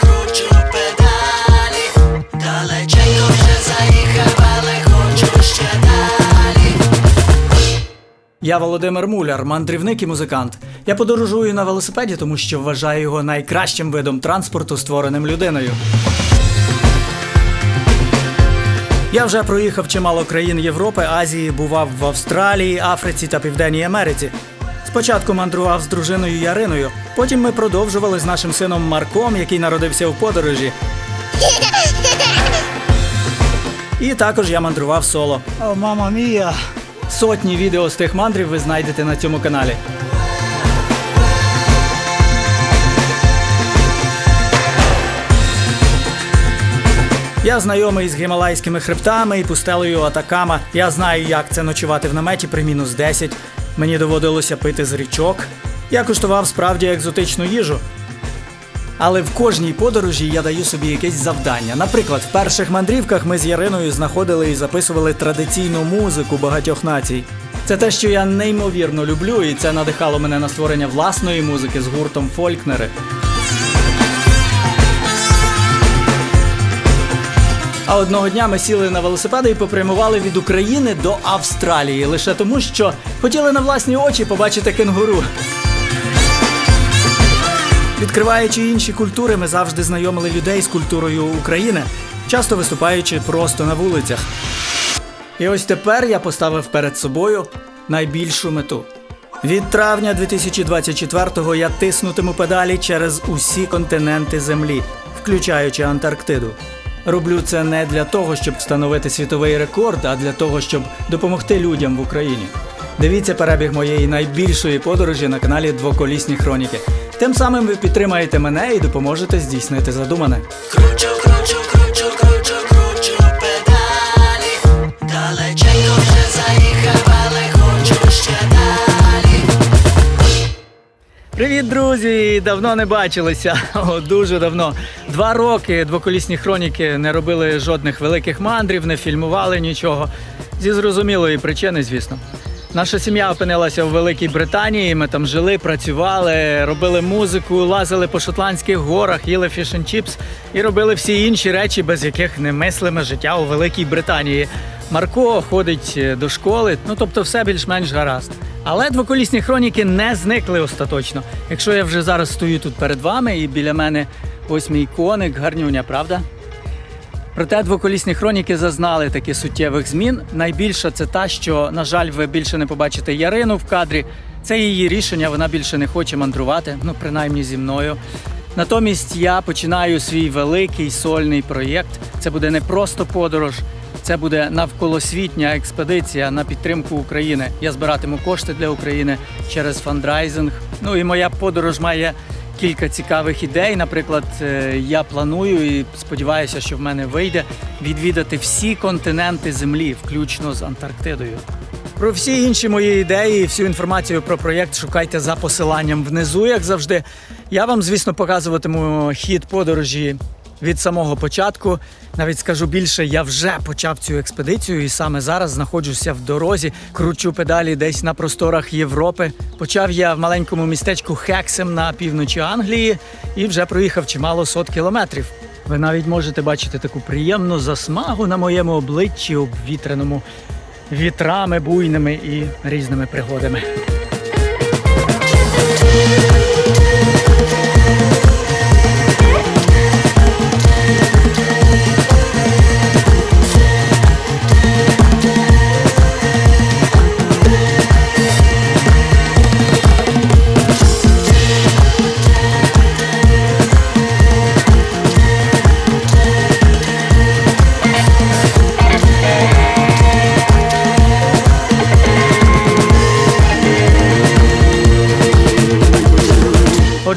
Кручу, педалі. Далеченько вже. Я Володимир Муляр, мандрівник і музикант. Я подорожую на велосипеді, тому що вважаю його найкращим видом транспорту, створеним людиною. Я вже проїхав чимало країн Європи, Азії, бував в Австралії, Африці та Південній Америці. Спочатку мандрував з дружиною Яриною, потім ми продовжували з нашим сином Марком, який народився в подорожі. І також я мандрував соло. О, мама мія! Сотні відео з тих мандрів ви знайдете на цьому каналі. Я знайомий з гімалайськими хребтами і пустелею Атакама. Я знаю, як це ночувати в наметі при мінус 10. Мені доводилося пити з річок. Я куштував справді екзотичну їжу. Але в кожній подорожі я даю собі якесь завдання. Наприклад, в перших мандрівках ми з Яриною знаходили і записували традиційну музику багатьох націй. Це те, що я неймовірно люблю, і це надихало мене на створення власної музики з гуртом Фолькнери. А одного дня ми сіли на велосипеди і попрямували від України до Австралії лише тому, що хотіли на власні очі побачити кенгуру. Відкриваючи інші культури, ми завжди знайомили людей з культурою України, часто виступаючи просто на вулицях. І ось тепер я поставив перед собою найбільшу мету. Від травня 2024-го я тиснутиму педалі через усі континенти Землі, включаючи Антарктиду. Роблю це не для того, щоб встановити світовий рекорд, а для того, щоб допомогти людям в Україні. Дивіться перебіг моєї найбільшої подорожі на каналі Двоколісні Хроніки. Тим самим ви підтримаєте мене і допоможете здійснити задумане. Привіт, друзі! Давно не бачилися. О, дуже давно. Два роки двоколісні хроніки не робили жодних великих мандрів, не фільмували нічого. Зі зрозумілої причини, звісно. Наша сім'я опинилася в Великій Британії. Ми там жили, працювали, робили музику, лазили по шотландських горах, їли фішн чіпс і робили всі інші речі, без яких не мислиме життя у Великій Британії. Марко ходить е, до школи, ну тобто все більш-менш гаразд. Але двоколісні хроніки не зникли остаточно. Якщо я вже зараз стою тут перед вами і біля мене ось мій коник, гарнюня, правда? Проте двоколісні хроніки зазнали таких суттєвих змін. Найбільша це та, що, на жаль, ви більше не побачите Ярину в кадрі. Це її рішення, вона більше не хоче мандрувати, ну принаймні зі мною. Натомість я починаю свій великий сольний проєкт. Це буде не просто подорож, це буде навколосвітня експедиція на підтримку України. Я збиратиму кошти для України через фандрайзинг. Ну і моя подорож має кілька цікавих ідей. Наприклад, е, я планую і сподіваюся, що в мене вийде відвідати всі континенти Землі, включно з Антарктидою. Про всі інші мої ідеї всю інформацію про проєкт шукайте за посиланням внизу, як завжди. Я вам, звісно, показуватиму хід подорожі від самого початку. Навіть скажу більше, я вже почав цю експедицію і саме зараз знаходжуся в дорозі, кручу педалі десь на просторах Європи. Почав я в маленькому містечку Хексем на півночі Англії і вже проїхав чимало сот кілометрів. Ви навіть можете бачити таку приємну засмагу на моєму обличчі, обвітреному вітрами буйними і різними пригодами.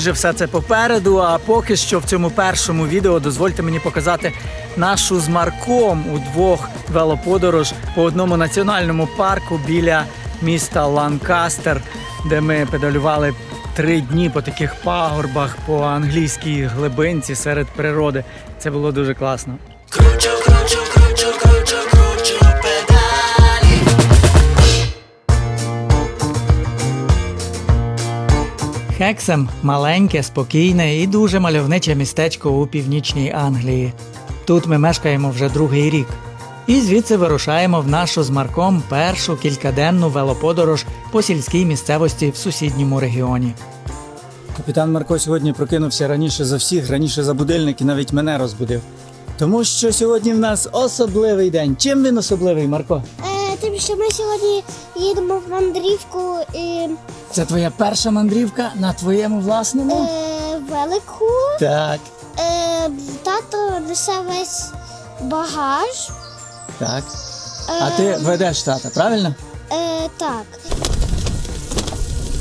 Отже, все це попереду. А поки що в цьому першому відео дозвольте мені показати нашу з Марком удвох велоподорож по одному національному парку біля міста Ланкастер, де ми педалювали три дні по таких пагорбах по англійській глибинці серед природи. Це було дуже класно. Хексем маленьке, спокійне і дуже мальовниче містечко у північній Англії. Тут ми мешкаємо вже другий рік. І звідси вирушаємо в нашу з Марком першу кількаденну велоподорож по сільській місцевості в сусідньому регіоні. Капітан Марко сьогодні прокинувся раніше за всіх, раніше за будильник і навіть мене розбудив. Тому що сьогодні в нас особливий день. Чим він особливий, Марко? Е, тим, що ми сьогодні їдемо в мандрівку і Це твоя перша мандрівка на твоєму власному? е, велику. Так. Е, тато несе весь багаж. Так. А ти ведеш тата, правильно? Е, так.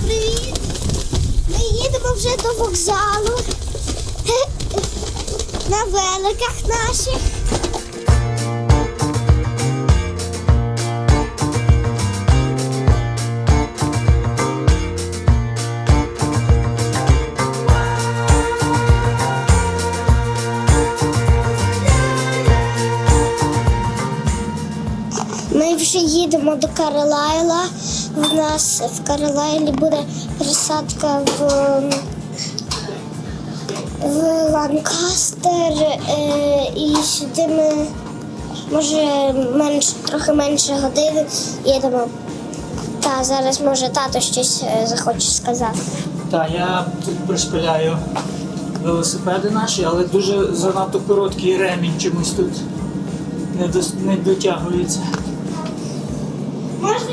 Привіт! Ми їдемо вже до вокзалу. На великах наших. До Каролайла. У нас в Каролайлі буде пересадка в, в Ланкастер. Е, і сюди ми може менше, трохи менше години їдемо. Та зараз може тато щось е, захоче сказати. Так, я тут пришпиляю велосипеди наші, але дуже занадто короткий ремінь чомусь тут не дотягується.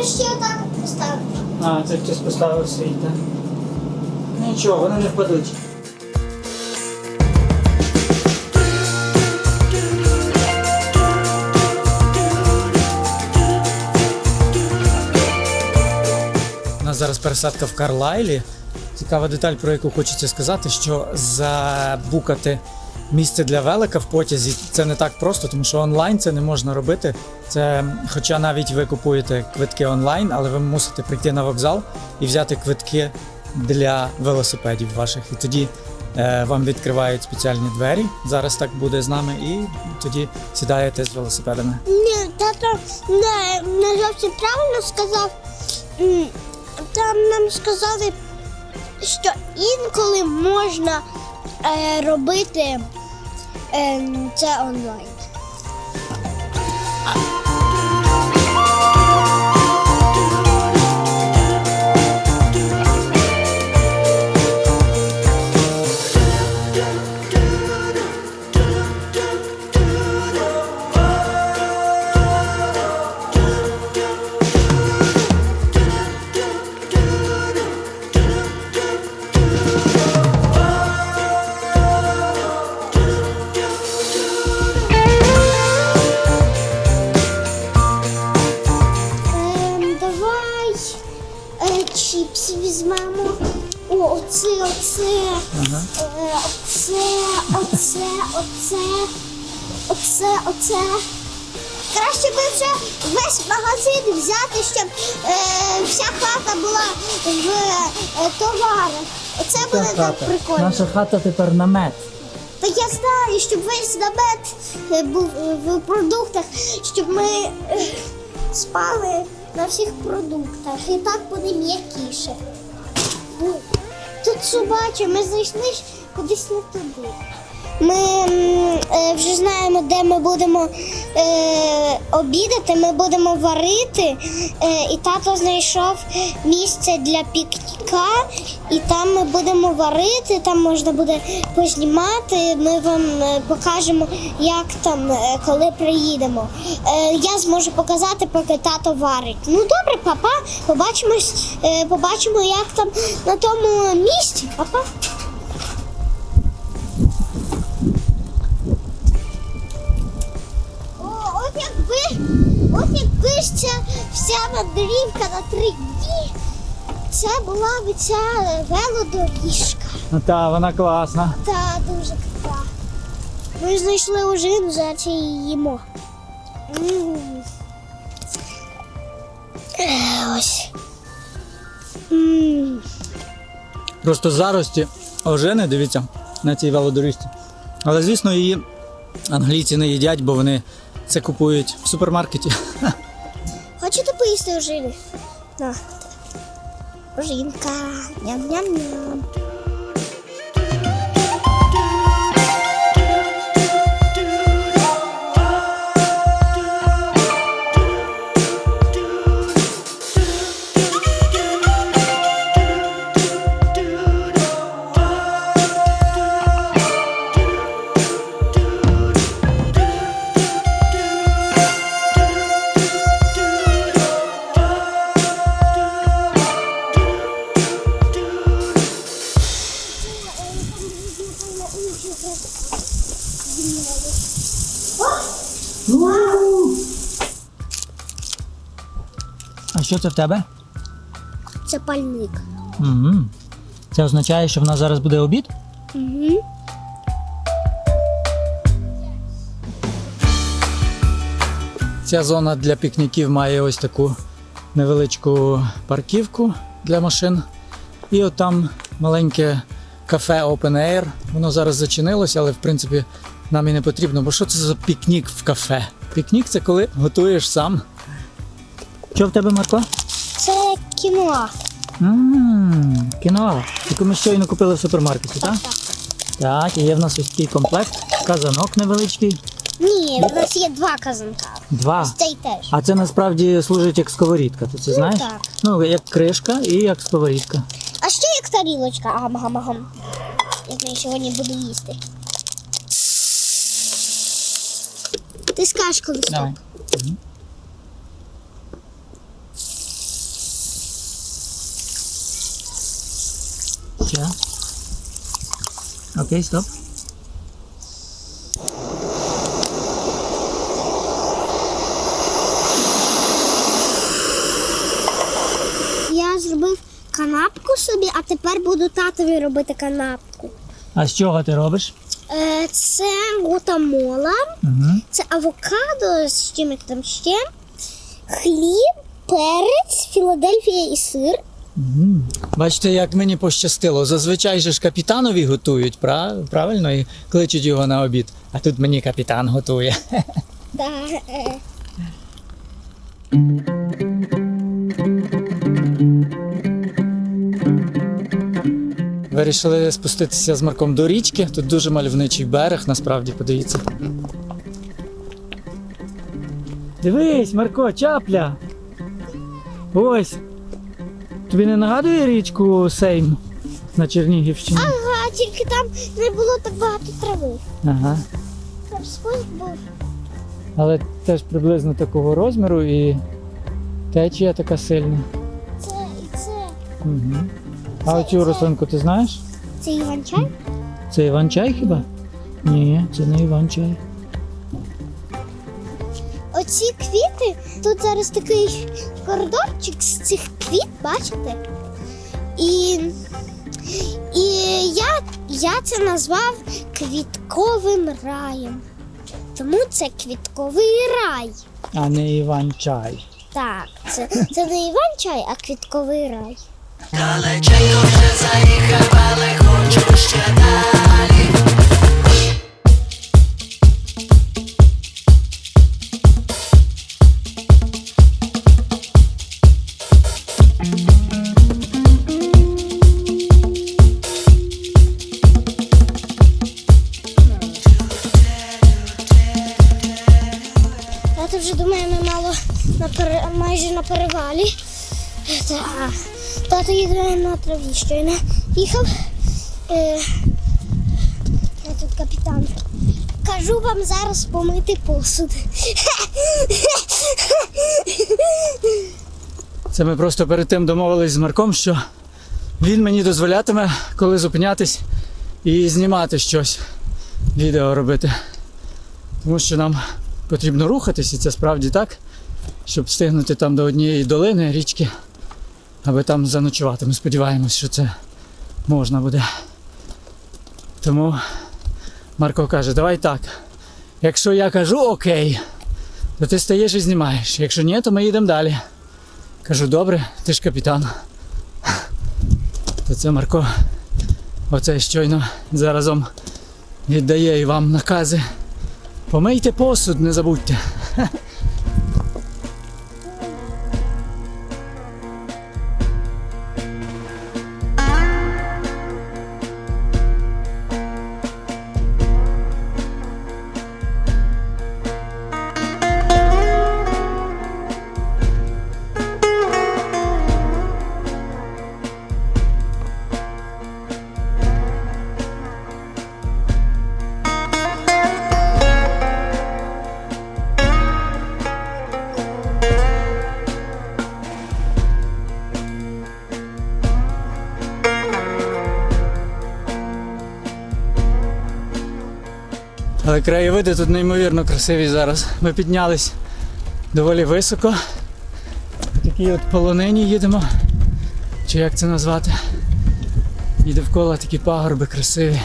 Можна ще так поставити. А, це хтось поставив свій, так? Нічого, вони не впадуть. У нас зараз пересадка в Карлайлі. Цікава деталь, про яку хочеться сказати, що забукати місце для велика в потязі це не так просто, тому що онлайн це не можна робити. Це, хоча навіть ви купуєте квитки онлайн, але ви мусите прийти на вокзал і взяти квитки для велосипедів ваших. І тоді е, вам відкривають спеціальні двері. Зараз так буде з нами, і тоді сідаєте з велосипедами. Ні, тато не, не зовсім правильно сказав. Там нам сказали, що інколи можна е, робити е, це онлайн. Оце буде так прикольно. Наша хата тепер намет. Та я знаю, щоб весь намет е, був е, в продуктах, щоб ми е, спали на всіх продуктах. І так буде м'якіше. Тут собаче, ми зайшли ж кудись не туди. Ми е, вже знаємо, де ми будемо е, обідати, ми будемо варити. Е, і тато знайшов місце для пікніка, і там ми будемо варити, там можна буде познімати. Ми вам покажемо, як там, коли приїдемо. Я зможу показати, поки тато варить. Ну добре, папа, побачимось, побачимо, як там на тому місці. Папа. Ця вся мандрівка на три дні, це була б ця велодоріжка. Ну та вона класна. Та дуже крута. Ми знайшли ожину, зараз її їмо. М. Е, Ось. М. Просто зарості ожини, дивіться, на цій велодоріжці. Але, звісно, її англійці не їдять, бо вони це купують в супермаркеті. Поїсти ожини? На. Ожинка. Ням-ням-ням. Що це в тебе? Це пальник. Угу. Це означає, що в нас зараз буде обід? Угу. Ця зона для пікніків має ось таку невеличку парківку для машин. І от там маленьке кафе Open Air. Воно зараз зачинилося, але в принципі нам і не потрібно. Бо що це за пікнік в кафе? Пікнік це коли готуєш сам. Що в тебе, Марко? Це кіно. Ммм, кіно. Яку ми щойно купили в супермаркеті, так? Так. Так, і є в нас ось такий комплект. Казанок невеличкий. Ні, в нас є два казанка. Два. Цей теж. А це насправді служить як сковорідка, ти це знаєш? так. Ну, як кришка і як сковорідка. А ще як тарілочка. Агам-агам-агам. Як ми сьогодні будемо їсти. Ти скажеш, коли стоп. Давай. Ще. Окей, стоп. Я зробив канапку собі, а тепер буду татові робити канапку. А з чого ти робиш? Е, це гутамола, Угу. це авокадо з чим там ще, хліб, перець, Філадельфія і сир. Угу. Бачите, як мені пощастило. Зазвичай же ж капітанові готують, прав- правильно? І кличуть його на обід. А тут мені капітан готує. Вирішили спуститися з Марком до річки. Тут дуже мальовничий берег, насправді, подивіться. Дивись, Марко, чапля. Ось. Тобі не нагадує річку Сейм на Чернігівщині? ага, тільки там не було так багато трави. Ага. Там спуск був. Але теж приблизно такого розміру і течія така сильна. Це і це. Угу. А оцю рослинку ти знаєш? Це Іван-чай? Це Іван-чай хіба? Ні, це не Іван-чай. Оці квіти, тут зараз такий коридорчик з цих квіт, бачите? І, і я, я це назвав квітковим раєм. Тому це квітковий рай. А не Іван-чай. Так, це, це не Іван-чай, а квітковий рай. Далеченько вже заїхав, але хочу ще далі. На пере... майже на перевалі. Та, а, тато їде на траві щойно їхав. Е, я тут капітан. Кажу вам зараз помити посуд. Це ми просто перед тим домовились з Марком, що він мені дозволятиме, коли зупинятись і знімати щось, відео робити. Тому що нам потрібно рухатись, і це справді так, щоб встигнути там до однієї долини річки, аби там заночувати. Ми сподіваємось, що це можна буде. Тому Марко каже, давай так. Якщо я кажу окей, то ти стаєш і знімаєш. Якщо ні, то ми їдемо далі. Кажу, добре, ти ж капітан. То це Марко. Оце щойно заразом віддає і вам накази. Помийте посуд, не забудьте. Але краєвиди тут неймовірно красиві зараз. Ми піднялись доволі високо. В такій от полонині їдемо. Чи як це назвати? І довкола такі пагорби красиві.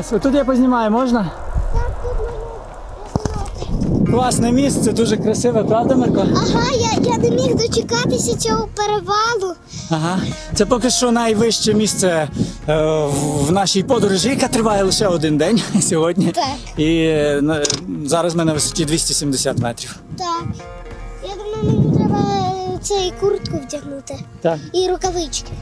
Клас, отут я познімаю, можна? Так, тут мене. Класне місце, дуже красиве, правда, Марко? Ага, я, я не міг дочекатися цього перевалу. Ага. Це поки що найвище місце е, в- в нашій подорожі, яка триває лише один день сьогодні. Так. І е, зараз ми на висоті 270 метрів. Так. Я думаю, мені треба е, цей куртку вдягнути. Так. І рукавички.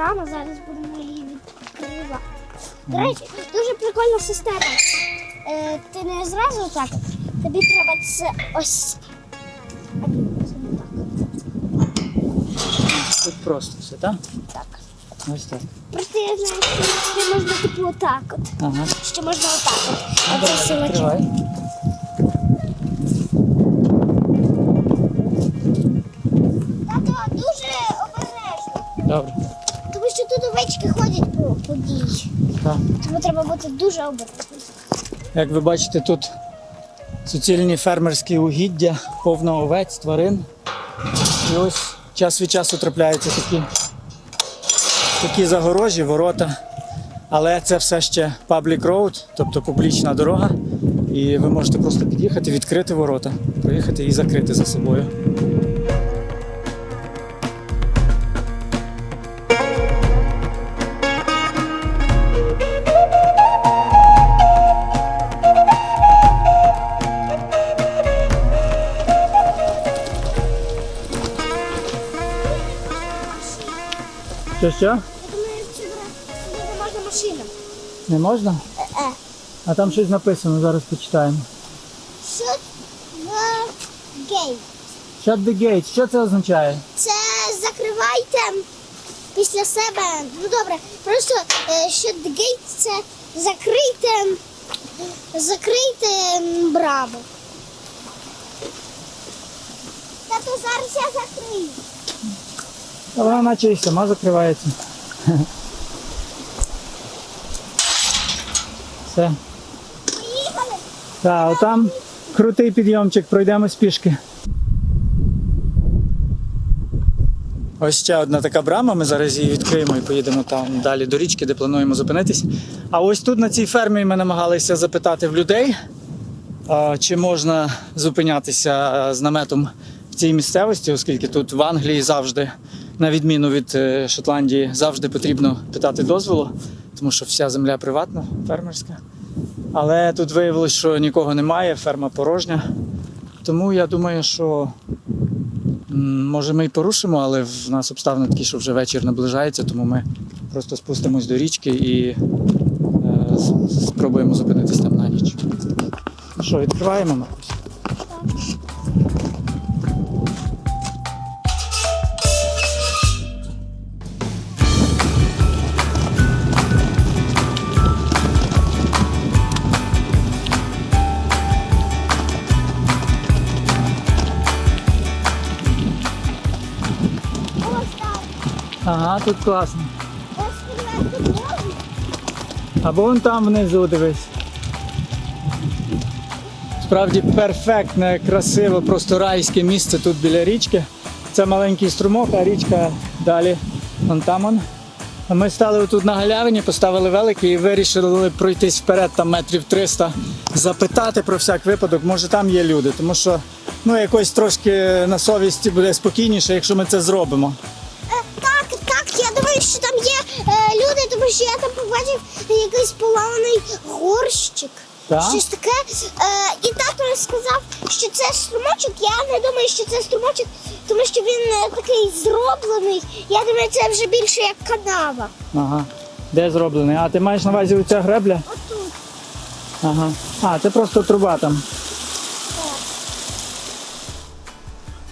Брама, зараз будемо її відкривати. До речі, дуже прикольна система. Е, ти не зразу так. Тобі треба це ось. Тут просто все, так? Так. Ось так. Просто я знаю, що ще можна типу отак от. Ага. Ще можна отак от. А це силачок. Відкривай. Тато дуже обережно. Добре. Овечки ходять по, по дій. Так. Тому треба бути дуже обережним. Як ви бачите, тут суцільні фермерські угіддя, повно овець, тварин. І ось час від часу трапляються такі, такі загорожі, ворота. Але це все ще public road, тобто публічна дорога. І ви можете просто під'їхати, відкрити ворота, проїхати і закрити за собою. Що що? Я думаю, сюди не можна машинам. Не можна? Е-е. А там щось написано, зараз почитаємо. Shut the gate. Shut the gate. Що це означає? Це закривайте після себе. Ну добре, просто е, shut the gate це закрийте, закрийте браму. Тато, зараз я закрию. Та вона наче і сама закривається. Все. Так, отам крутий підйомчик, пройдемо з пішки. Ось ще одна така брама. Ми зараз її відкриємо і поїдемо там далі до річки, де плануємо зупинитись. А ось тут на цій фермі ми намагалися запитати в людей, чи можна зупинятися з наметом в цій місцевості, оскільки тут в Англії завжди, на відміну від е, Шотландії, завжди потрібно питати дозволу, тому що вся земля приватна, фермерська. Але тут виявилось, що нікого немає, ферма порожня. Тому я думаю, що може ми й порушимо, але в нас обставини такі, що вже вечір наближається, тому ми просто спустимось до річки і е, спробуємо зупинитись там на ніч. Ну що, відкриваємо, Маркусь? Ага, тут класно. Або вон там внизу дивись. Справді перфектне, красиве, просто райське місце тут біля річки. Це маленький струмок, а річка далі. Вон там он. А ми стали тут на галявині, поставили велики і вирішили пройтись вперед там метрів 300, запитати про всяк випадок, може там є люди, тому що ну якось трошки на совісті буде спокійніше, якщо ми це зробимо. Тому що я там побачив якийсь поламаний горщик. Так? Щось таке. Е, і тато сказав, що це струмочок. Я не думаю, що це струмочок, тому що він е, такий зроблений. Я думаю, це вже більше як канава. Ага. Де зроблений? А ти маєш на увазі оця гребля? Отут. Ага. А, це просто труба там.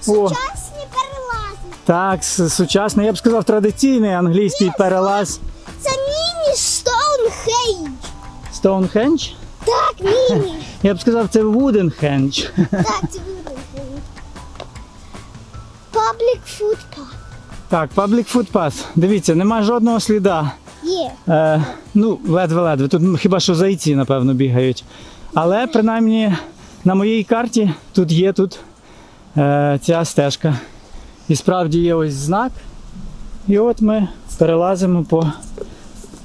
О, Сучасні перелази. так, с- сучасний, я б сказав, традиційний англійський перелаз. Це міні Стоунхендж. Стоунхендж? Так, міні. Я б сказав, це Вуденхендж. Так, це Вуденхендж. Food Park. Так, Food Pass. Дивіться, нема жодного сліда. Є. Е, ну, ледве-ледве. Тут хіба що зайці, напевно, бігають. Але принаймні на моїй карті тут є тут е, ця стежка. І справді є ось знак. І от ми перелазимо по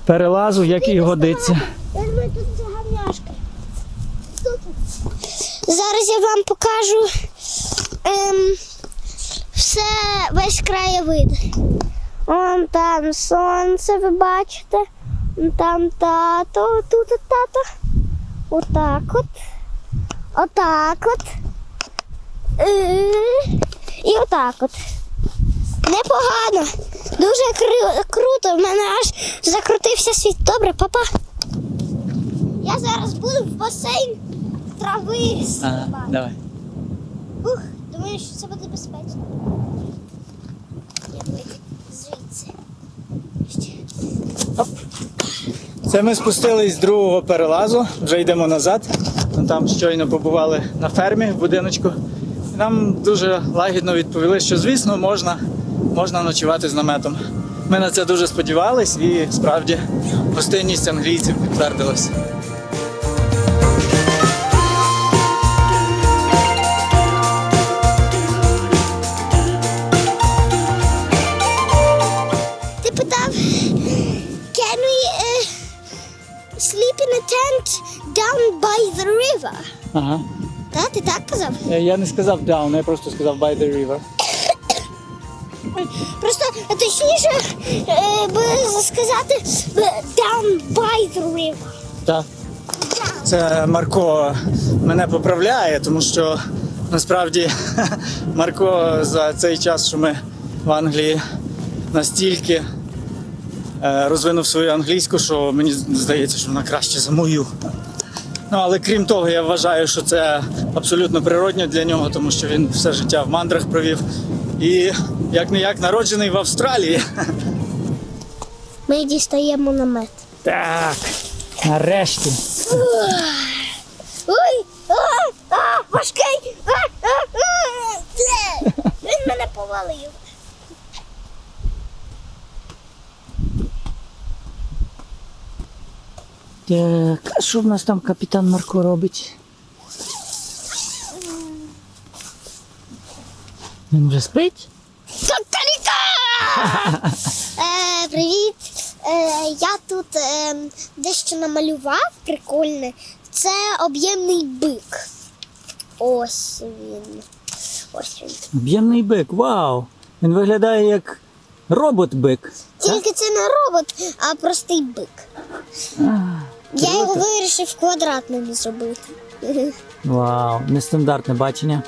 перелазу, як і годиться. Я думаю, тут. Тут. Зараз я вам покажу ем, все, весь краєвид. Вон там сонце, ви бачите. Там тато, тут тато. Отак от. Отак от. Е, І отак от. Непогано. Дуже кру- круто. В мене аж закрутився світ. Добре, папа. Я зараз буду в басейн трави стрибати. давай. Ух, думаю, що це буде безпечно. Я вийду звідси. Це ми спустились з другого перелазу, вже йдемо назад. Ну, Там щойно побували на фермі в будиночку. І нам дуже лагідно відповіли, що звісно можна, можна ночувати з наметом. Ми на це дуже сподівались і справді гостинність англійців підтвердилась. By the river? Ага. Так, ти так казав? Е, Я не сказав down, я просто сказав by the river. Просто точніше е, би сказати е, down by the river. Так. Це Марко мене поправляє, тому що насправді Марко за цей час, що ми в Англії настільки е, розвинув свою англійську, що мені здається, що вона краще за мою. Ну, але крім того, я вважаю, що це абсолютно природньо для нього, тому що він все життя в мандрах провів. І як не як народжений в Австралії. Ми дістаємо намет. Так, нарешті. Ой! А, а, важкий! А, а, а! Він мене повалив. Так, а що в нас там капітан Марко робить? Він вже спить? Каталіка! е, привіт! Е, я тут е, дещо намалював прикольне. Це об'ємний бик. Ось він. Ось він. Об'ємний бик, вау! Він виглядає як робот-бик. Тільки це не робот, а простий бик. Я його вирішив квадратним зробити. Вау, нестандартне бачення.